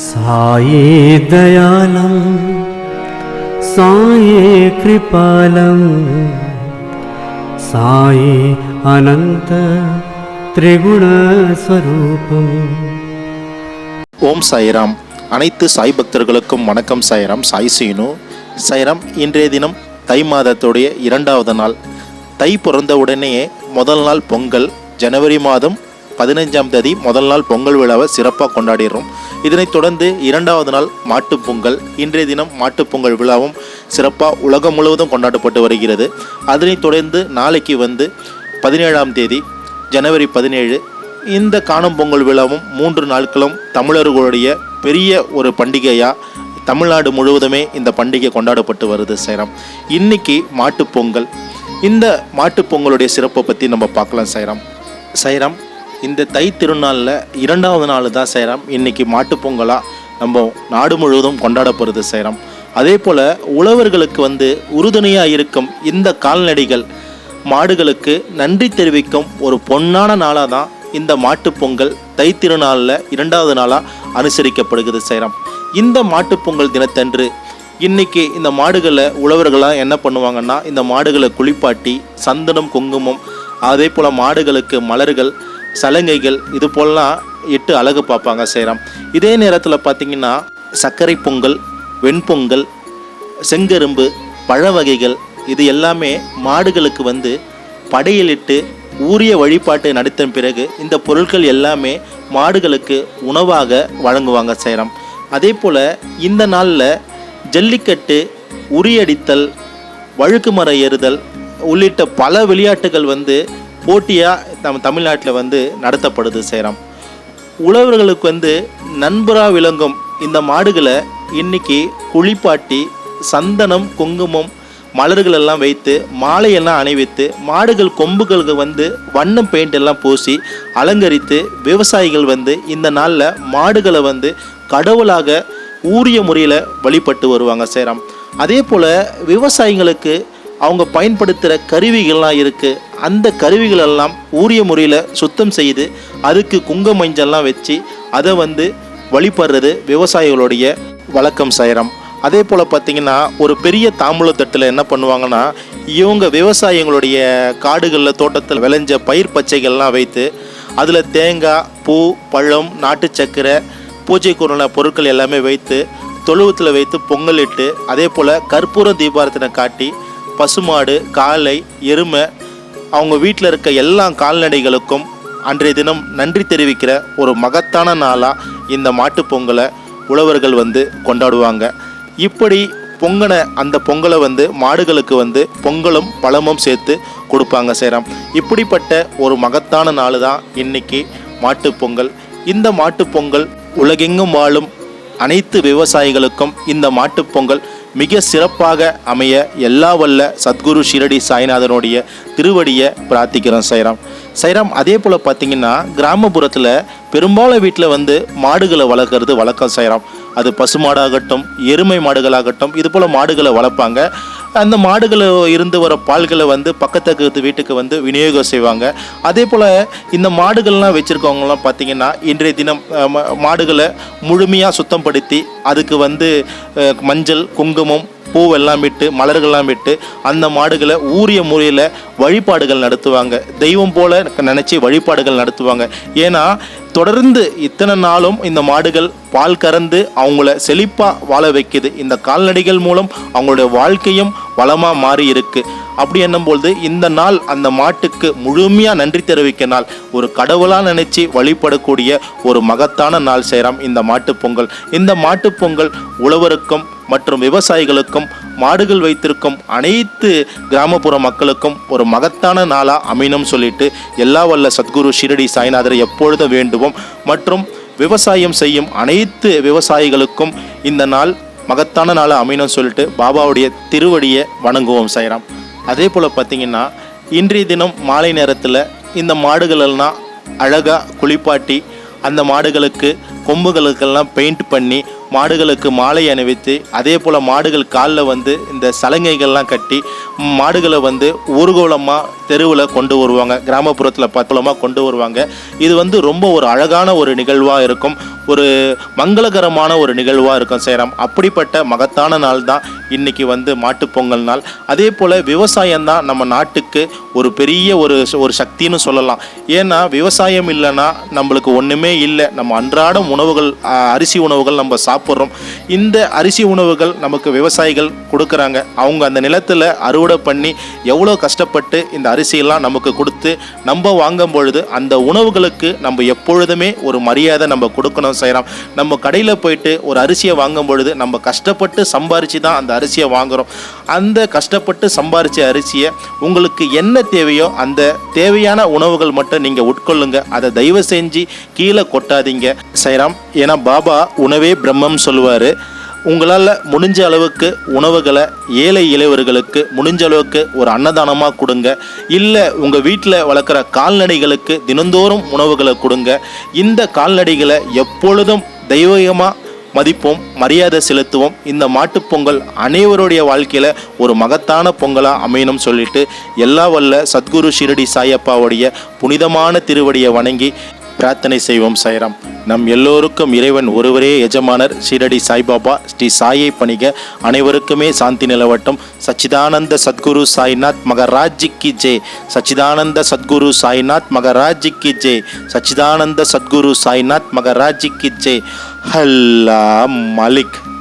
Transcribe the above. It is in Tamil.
साये दयालं साये कृपालं साये अनन्त त्रिगुणस्वरूपम् ஓம் சாய்ராம் அனைத்து சாய் பக்தர்களுக்கும் வணக்கம் சாய்ராம் சாய் சீனு சாய்ராம் இன்றைய தினம் தை மாதத்துடைய இரண்டாவது நாள் தை பிறந்த உடனேயே முதல் நாள் பொங்கல் ஜனவரி மாதம் பதினைஞ்சாம் தேதி முதல் நாள் பொங்கல் விழாவை சிறப்பாக கொண்டாடிடுறோம் இதனைத் தொடர்ந்து இரண்டாவது நாள் மாட்டுப் பொங்கல். இன்றைய தினம் மாட்டுப் பொங்கல் விழாவும் சிறப்பாக உலகம் முழுவதும் கொண்டாடப்பட்டு வருகிறது. அதனைத் தொடர்ந்து நாளைக்கு வந்து பதினேழாம் தேதி ஜனவரி பதினேழு இந்த காணும் பொங்கல் விழாவும் மூன்று நாட்களும் தமிழர்களுடைய பெரிய ஒரு பண்டிகையாக தமிழ்நாடு முழுவதுமே இந்த பண்டிகை கொண்டாடப்பட்டு வருது சைராம். இன்னைக்கு மாட்டுப் பொங்கல். இந்த மாட்டுப் பொங்கலுடைய சிறப்பை பற்றி நம்ம பார்க்கலாம் சைராம். சைராம் இந்த தை திருநாளில் இரண்டாவது நாள் தான் சைராம். இன்னைக்கு மாட்டுப் பொங்கலாக நம்ம நாடு முழுவதும் கொண்டாடப்படுது சைராம். அதே போல் உழவர்களுக்கு வந்து உறுதுணையாக இருக்கும் இந்த கால்நடைகள் மாடுகளுக்கு நன்றி தெரிவிக்கும் ஒரு பொன்னான நாளாக தான் இந்த மாட்டுப் பொங்கல் தை திருநாளில் இரண்டாவது நாளாக அனுசரிக்கப்படுகிறது சேரம். இந்த மாட்டுப் பொங்கல் தினத்தன்று இன்னைக்கு இந்த மாடுகளை உழவர்களாக என்ன பண்ணுவாங்கன்னா இந்த மாடுகளை குளிப்பாட்டி சந்தனம் குங்குமம் அதே போல் மாடுகளுக்கு மலர்கள் சலங்கைகள் இது போலலாம் இட்டு அழகு பார்ப்பாங்க செய்கிறோம் இதே நேரத்தில் பார்த்தீங்கன்னா சர்க்கரை பொங்கல் வெண்பொங்கல் செங்கரும்பு பழ வகைகள் இது எல்லாமே மாடுகளுக்கு வந்து படையலிட்டு ஊரிய வழிபாட்டை நடத்தின பிறகு இந்த பொருட்கள் எல்லாமே மாடுகளுக்கு உணவாக வழங்குவாங்க செய்கிறோம் அதே போல் இந்த நாளில் ஜல்லிக்கட்டு உரியடித்தல் வழுக்கு மரம் ஏறுதல் உள்ளிட்ட பல விளையாட்டுகள் வந்து போட்டியாக நம்ம தமிழ்நாட்டில் வந்து நடத்தப்படுது சேரம். உழவர்களுக்கு வந்து நண்பராக விளங்கும் இந்த மாடுகளை இன்னைக்கு குளிப்பாட்டி சந்தனம் குங்குமம் மலர்கள் எல்லாம் வைத்து மாலையெல்லாம் அணிவித்து மாடுகள் கொம்புகளுக்கு வந்து வண்ணம் பெயிண்ட் எல்லாம் பூசி அலங்கரித்து விவசாயிகள் வந்து இந்த நாளில் மாடுகளை வந்து கடவுளாக ஊரிய முறையில் வழிபட்டு வருவாங்க சேரம். அதே போல் விவசாயிகளுக்கு அவங்க பயன்படுத்துகிற கருவிகள்லாம் இருக்குது அந்த கருவிகள் எல்லாம் ஊரிய முறையில் சுத்தம் செய்து அதுக்கு குங்க மஞ்சள்லாம் வச்சு அதை வந்து வழிபடுறது விவசாயிகளுடைய வழக்கம் சேரம் அதே போல் பார்த்தீங்கன்னா ஒரு பெரிய தாம்பூலத்தட்டில் என்ன பண்ணுவாங்கன்னா இவங்க விவசாயிகளுடைய காடுகளில் தோட்டத்தில் விளைஞ்ச பயிர் பச்சைகள்லாம் வைத்து அதில் தேங்காய் பூ பழம் நாட்டு சர்க்கரை பூஜைக்குறான பொருட்கள் எல்லாமே வைத்து தொழுவத்தில் வைத்து பொங்கலிட்டு அதே போல் கற்பூர தீபாரத்தினை காட்டி பசுமாடு காளை எருமை அவங்க வீட்டில் இருக்க எல்லா கால்நடைகளுக்கும் அன்றைய தினம் நன்றி தெரிவிக்கிற ஒரு மகத்தான நாளாக இந்த மாட்டுப் பொங்கலை உழவர்கள் வந்து கொண்டாடுவாங்க. இப்படி பொங்கன அந்த பொங்கலை வந்து மாடுகளுக்கு வந்து பொங்கலும் பழமும் சேர்த்து கொடுப்பாங்க சேரம். இப்படிப்பட்ட ஒரு மகத்தான நாள் தான் இன்னைக்கு மாட்டுப் பொங்கல். இந்த மாட்டுப்பொங்கல் உலகெங்கும் வாழும் அனைத்து விவசாயிகளுக்கும் இந்த மாட்டுப் பொங்கல் மிக சிறப்பாக அமைய எல்லா வல்ல சத்குரு ஷிரடி சாய்நாதனுடைய திருவடியை பிரார்த்திக்கிறோம் சைராம். சைராம் அதே போல் பார்த்தீங்கன்னா கிராமப்புறத்தில் பெரும்பாலும் வீட்டில் வந்து மாடுகளை வளர்க்குறது வழக்கம் சைராம். அது பசுமாடாகட்டும் எருமை மாடுகளாகட்டும் இது போல் மாடுகளை வளர்ப்பாங்க. அந்த மாடுகளை இருந்து வர பால்களை வந்து பக்கத்து வீட்டுக்கு வந்து விநியோகம் செய்வாங்க. அதே போல் இந்த மாடுகள்லாம் வச்சுருக்கவங்கலாம் பார்த்திங்கன்னா இன்றைய தினம் மாடுகளை முழுமையாக சுத்தப்படுத்தி அதுக்கு வந்து மஞ்சள் குங்குமம் பூவெல்லாம் விட்டு மலர்கள்லாம் விட்டு அந்த மாடுகளை ஊரிய முறையில் வழிபாடுகள் நடத்துவாங்க. தெய்வம் போல நினச்சி வழிபாடுகள் நடத்துவாங்க. ஏன்னா தொடர்ந்து இத்தனை நாளும் இந்த மாடுகள் பால் கறந்து அவங்கள செழிப்பாக வாழ வைக்குது. இந்த கால்நடைகள் மூலம் அவங்களுடைய வாழ்க்கையும் வளமாக மாறி இருக்கு. அப்படி என்னும்பொழுது இந்த நாள் அந்த மாட்டுக்கு முழுமையாக நன்றி தெரிவிக்க நாள். ஒரு கடவுளாக நினச்சி வழிபடக்கூடிய ஒரு மகத்தான நாள் சேரம் இந்த மாட்டுப் பொங்கல். இந்த மாட்டுப் பொங்கல் உழவருக்கும் மற்றும் விவசாயிகளுக்கும் மாடுகள் வைத்திருக்கும் அனைத்து கிராமப்புற மக்களுக்கும் ஒரு மகத்தான நாளாக அமையணும் சொல்லிட்டு எல்லா வல்ல சத்குரு ஷிரடி சாய்நாதரை எப்பொழுதும் வேண்டுவோம். மற்றும் விவசாயம் செய்யும் அனைத்து விவசாயிகளுக்கும் இந்த நாள் மகத்தான நாளாக அமையணும் சொல்லிட்டு பாபாவுடைய திருவடியை வணங்குவோம் சாய்ராம். அதே போல் பார்த்தீங்கன்னா இன்றைய தினம் மாலை நேரத்தில் இந்த மாடுகளெல்லாம் அழகாக குளிப்பாட்டி அந்த மாடுகளுக்கு கொம்புகளுக்கெல்லாம் பெயிண்ட் பண்ணி மாடுகளுக்கு மாலை அணிவித்து அதே போல் மாடுகள் காலில் வந்து இந்த சலங்கைகள்லாம் கட்டி மாடுகளை வந்து ஊர்கோலமாக தெருவில் கொண்டு வருவாங்க. கிராமப்புறத்தில் பத்தலமாக கொண்டு வருவாங்க. இது வந்து ரொம்ப ஒரு அழகான ஒரு நிகழ்வாக இருக்கும். ஒரு மங்களகரமான ஒரு நிகழ்வாக இருக்கும் சேரம். அப்படிப்பட்ட மகத்தான நாள் தான் இன்னைக்கு வந்து மாட்டுப் பொங்கல் நாள். அதே போல் விவசாயம் தான் நம்ம நாட்டுக்கு ஒரு பெரிய ஒரு ஒரு சக்தின்னு சொல்லலாம். ஏன்னா விவசாயம் இல்லைன்னா நம்மளுக்கு ஒன்றுமே இல்லை. நம்ம அன்றாடம் உணவுகள் அரிசி உணவுகள் நம்ம சாப்பிட்றோம். இந்த அரிசி உணவுகள் நமக்கு விவசாயிகள் கொடுக்குறாங்க. அவங்க அந்த நிலத்தில் அறுவடை பண்ணி எவ்வளோ கஷ்டப்பட்டு இந்த அரிசியெல்லாம் நமக்கு கொடுத்து நம்ம வாங்கும் பொழுது அந்த உணவுகளுக்கு நம்ம எப்பொழுதுமே ஒரு மரியாதை நம்ம கொடுக்கணும் செய்கிறோம் நம்ம கடையில் போயிட்டு ஒரு அரிசியை வாங்கும் பொழுது நம்ம கஷ்டப்பட்டு சம்பாரித்து தான் அந்த அரிசியை வாங்குகிறோம் அந்த கஷ்டப்பட்டு சம்பாரித்த அரிசியை உங்களுக்கு என்ன தேவையோ அந்த தேவையான உணவுகள் மட்டும் நீங்கள் உட்கொள்ளுங்க. அதை தயவு செஞ்சு கீழே கொட்டாதீங்க. சைராம் ஏன்னா பாபா உணவே பிரம்மம் சொல்லுவார். உங்களால் முடிஞ்ச அளவுக்கு உணவுகளை ஏழை இளைவர்களுக்கு முடிஞ்ச அளவுக்கு ஒரு அன்னதானமாக கொடுங்க. இல்லை உங்கள் வீட்டில் வளர்க்குற கால்நடைகளுக்கு தினந்தோறும் உணவுகளை கொடுங்க. இந்த கால்நடைகளை எப்பொழுதும் தெய்வீகமாக மதிப்போம் மரியாதை செலுத்துவோம். இந்த மாட்டுப் பொங்கல் அனைவருடைய வாழ்க்கையில் ஒரு மகத்தான பொங்கலாக அமையணும் சொல்லிட்டு எல்லா வல்ல சத்குரு ஷிரடி சாயப்பாவுடைய புனிதமான திருவடியை வணங்கி பிரார்த்தனை செய்வோம் சாய்ராம். நம் எல்லோருக்கும் இறைவன் ஒருவரே எஜமானர். ஷீரடி சாய்பாபா ஸ்ரீ சாயை பணிக. அனைவருக்குமே சாந்தி நிலவட்டும். சச்சிதானந்த சத்குரு சாய்நாத் மகராஜி கி ஜெய். சச்சிதானந்த சத்குரு சாய்நாத் மகராஜி கி ஜெய். சச்சிதானந்த சத்குரு சாய்நாத் மகராஜி கி ஜெய். ஹல்லா மலிக்.